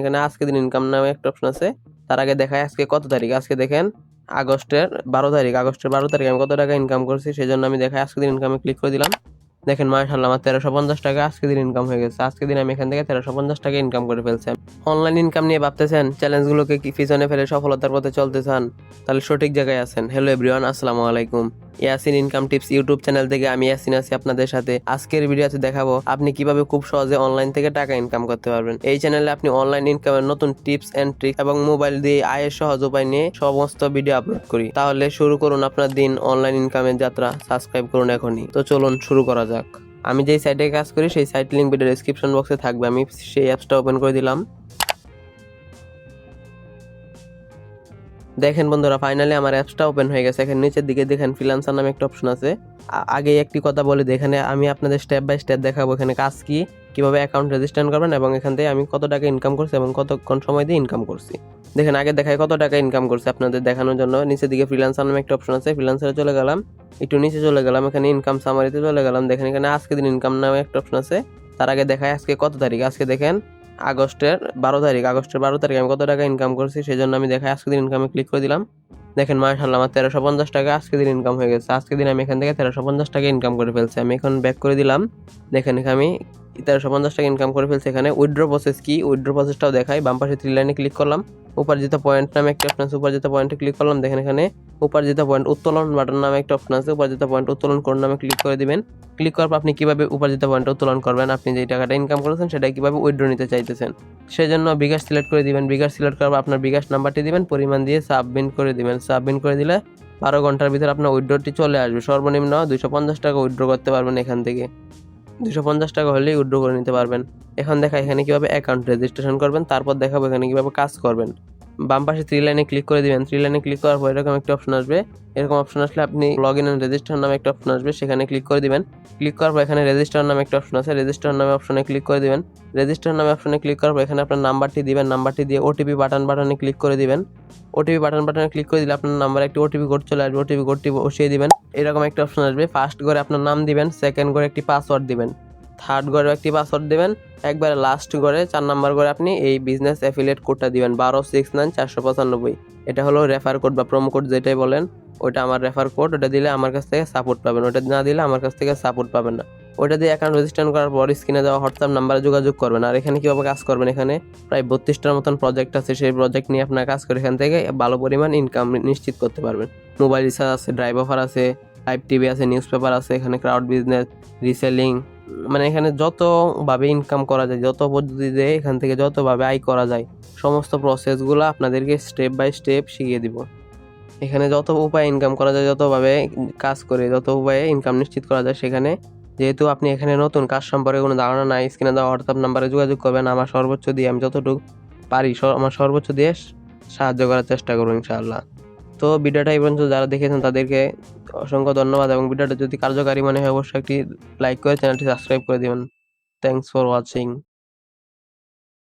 এখানে আজকে দিন ইনকাম নামে একটা অপশন আছে। তার আগে দেখায় আজকে কত তারিখ? আজকে দেখেন, আগস্টের বারো তারিখ। আগস্টের বারো তারিখ আমি কত টাকা ইনকাম করছি সেই জন্য আমি দেখাই আজকে দিন ইনকামে ক্লিক করে দিলাম। দেখেন মাশাল্লাহ আমার তেরোশো পঞ্চাশ টাকা আজকে দিন ইনকাম হয়ে গেছে। আজকে দিন আমি এখান থেকে তেরোশো পঞ্চাশ টাকা ইনকাম করে ফেলছি। অনলাইন ইনকাম নিয়ে ভাবতেছেন চ্যালেঞ্জগুলোকে কি পিছনে ফেলে সফলতার পথে চলতে চান? তাহলে সঠিক জায়গায় আছেন। হ্যালো এভরিওয়ান আসসালামু আলাইকুম। Yasin income tips YouTube channel থেকে আমি ইয়াসিন আছি আপনাদের সাথে। আজকের ভিডিওতে দেখাবো আপনি কীভাবে খুব সহজে অনলাইন থেকে টাকা ইনকাম করতে পারবেন। এই চ্যানেলে আপনি অনলাইন ইনকামের নতুন টিপস এন্ড ট্রিক এবং মোবাইল দিয়ে আয়ের সহজ উপায় নিয়ে সমস্ত ভিডিও আপলোড করি। তাহলে শুরু করুন আপনার দিন অনলাইন ইনকামের যাত্রা। সাবস্ক্রাইব করুন এখনই। তো চলুন শুরু করা যাক। আমি যেই সাইটে কাজ করি, সেই সাইট লিঙ্ক ভিডিও ডেসক্রিপশন বক্সে থাকবে। আমি সেই অ্যাপসটা ওপেন করে দিলাম। দেখেন বন্ধুরা ফাইনালি আমার অ্যাপসটা ওপেন হয়ে গেছে। এখানে নিচের দিকে দেখেন ফ্রিলান্সার নামে একটা অপশন আছে। আগে একটি কথা বলি এখানে আমি আপনাদের স্টেপ বাই স্টেপ দেখাবো এখানে কাজ কি, কীভাবে অ্যাকাউন্ট রেজিস্ট্রেশন করবেন এবং এখান থেকে আমি কত টাকা ইনকাম করছি এবং কতক্ষণ সময় দিয়ে ইনকাম করছি। দেখেন, আগে দেখায় কত টাকা ইনকাম করছে আপনাদের দেখানোর জন্য। নিচের দিকে ফ্রিলান্সার নামে একটা অপশন আছে ফ্রিলান্সারে চলে গেলাম। একটু নিচে চলে গেলাম, এখানে ইনকাম সামারিতে চলে গেলাম। দেখেন, এখানে আজকে দিন ইনকাম নামে একটা অপশন আছে। তার আগে দেখায় আজকে কত তারিখ, আজকে দেখেন আগস্টের বারো তারিখ, আগস্টের বারো তারিখ আমি কত টাকা ইনকাম করছি সেই জন্য আমি দেখাই, আজকে দিন ইনকামে ক্লিক করে দিলাম। দেখেন মাশাল্লাহ আমার তেরোশো পঞ্চাশ টাকা আজকে দিন ইনকাম হয়ে গেছে। আজকে দিন আমি এখান থেকে তেরোশো পঞ্চাশ টাকা ইনকাম করে ফেলছি। আমি এখন ব্যাক করে দিলাম। দেখেন, এখানে আমি তেরোশো পঞ্চাশ টাকা ইনকাম করে ফেলছে এখানে। উইথড্র প্রসেস কি? উইড্রো প্রসেসটাও দেখায় বাম পাশে থ্রি লাইনে ক্লিক করলাম। উপার্জিত পয়েন্ট নামে একটা অপশন আছে। উপার্জিত পয়েন্টে ক্লিক করলাম। দেখেন এখানে উপার্জিত পয়েন্ট উত্তোলন বাটন নামে একটা অপশন আছে। উপার্জিত পয়েন্ট উত্তোলন কোড নামে ক্লিক করে দিবেন। ক্লিক করার পর আপনি কীভাবে উপার্জিত পয়েন্ট উত্তোলন করবেন? আপনি যে টাকাটা ইনকাম করেছেন সেটা কীভাবে উইথড্র নিতে চাইতেছেন? সেই জন্য বিকাশ সিলেক্ট করে দিবেন। বিকাশ সিলেক্ট করার পর আপনার বিকাশ নাম্বারটি দিবেন। পরিমাণ দিয়ে সাবমিট করে দিবেন। সাবমিট করে দিলে বারো ঘণ্টার ভিতরে আপনার উইথড্রটি চলে আসবে। সর্বনিম্ন দুইশো পঞ্চাশ টাকা উইড্রো করতে পারবেন এখান থেকে। দুশো পঞ্চাশ টাকা হলেই উইড্রো করে নিতে পারবেন। এখন দেখা, এখানে কীভাবে অ্যাকাউন্ট রেজিস্ট্রেশন করবেন, তারপর দেখাবো এখানে কীভাবে কাজ করবেন। বাম পাশে থ্রি লাইনে ক্লিক করে দিবেন। থ্রি লাইনে ক্লিক করার পর এরকম একটা অপশন আসবে। এরকম অপশন আসলে আপনি লগ ইন অ্যান্ড রেজিস্টার নামে একটা অপশন আসবে, সেখানে ক্লিক করে দিবেন। ক্লিক করার পর এখানে রেজিস্টার নামে একটা অপশন আছে। রেজিস্টার নামে অপশনে ক্লিক করে দিবেন। রেজিস্টার নামে অপশনে ক্লিক করার পর এখানে আপনার নাম্বারটি দিবেন। নাম্বারটি দিয়ে ওটিপি বাটন বাটনে ক্লিক করে দিবেন। ওটিপি বাটন বাটনে ক্লিক করে দিলে আপনার নাম্বারে একটি ওটিপি কোড চলে আসবে। ওটিপি কোডটি বসিয়ে দিবেন। এরকম একটা অপশন আসবে। ফার্স্ট করে আপনার নাম দিবেন। সেকেন্ড করে একটি পাসওয়ার্ড দিবেন। থার্ড ঘরে একটি পাসওয়ার্ড দেবেন। একবারে লাস্ট ঘরে, চার নাম্বার করে আপনি এই বিজনেস অ্যাফিলিয়েট কোডটা দিবেন, বারো সিক্স নাইন চারশো পঁচানব্বই। এটা হলো রেফার কোড বা প্রোমো কোড যেটাই বলেন ওটা আমার রেফার কোড ওটা দিলে আমার কাছ থেকে সাপোর্ট পাবেন। ওটা না দিলে আমার কাছ থেকে সাপোর্ট পাবেন না। ওটা দিয়ে অ্যাকাউন্ট রেজিস্ট্রেশন করার পর স্ক্রিনে দেওয়া হোয়াটসঅ্যাপ নাম্বারে যোগাযোগ করবেন। আর এখানে কীভাবে কাজ করবেন? এখানে প্রায় বত্রিশটার মতন প্রজেক্ট আছে, সেই প্রজেক্ট নিয়ে আপনার কাজ করে এখান থেকে ভালো পরিমাণ ইনকাম নিশ্চিত করতে পারবেন। মোবাইল রিচার্জ আছে ড্রাইভ অফার আছে লাইভ টিভি আছে নিউজ পেপার আছে, এখানে ক্রাউড বিজনেস রিসেলিং মানে এখানে যতভাবে ইনকাম করা যায়, যত পদ্ধতি পদ্ধতিতে এখান থেকে যতভাবে আয় করা যায়, সমস্ত প্রসেসগুলো আপনাদেরকে স্টেপ বাই স্টেপ শিখিয়ে দিব। এখানে যত উপায়ে ইনকাম করা যায়, যতভাবে কাজ করে, যত উপায়ে ইনকাম নিশ্চিত করা যায়, সেখানে যেহেতু আপনি এখানে নতুন কাজ সম্পর্কে কোনো ধারণা নাই স্ক্রিনে দেওয়া হোয়াটসঅ্যাপ নাম্বারে যোগাযোগ করবেন, আমার সর্বোচ্চ দিয়ে আমি যতটুকু পারি আমার সর্বোচ্চ দিয়ে সাহায্য করার চেষ্টা করব, ইনশাআল্লাহ। তো ভিডিওটা এই পর্যন্ত। যারা দেখেছেন তাদেরকে অসংখ্য ধন্যবাদ এবং ভিডিওটা যদি কার্যকারী মনে হয়, অবশ্যই একটি লাইক করে চ্যানেলটি সাবস্ক্রাইব করে দেবেন। Thanks for watching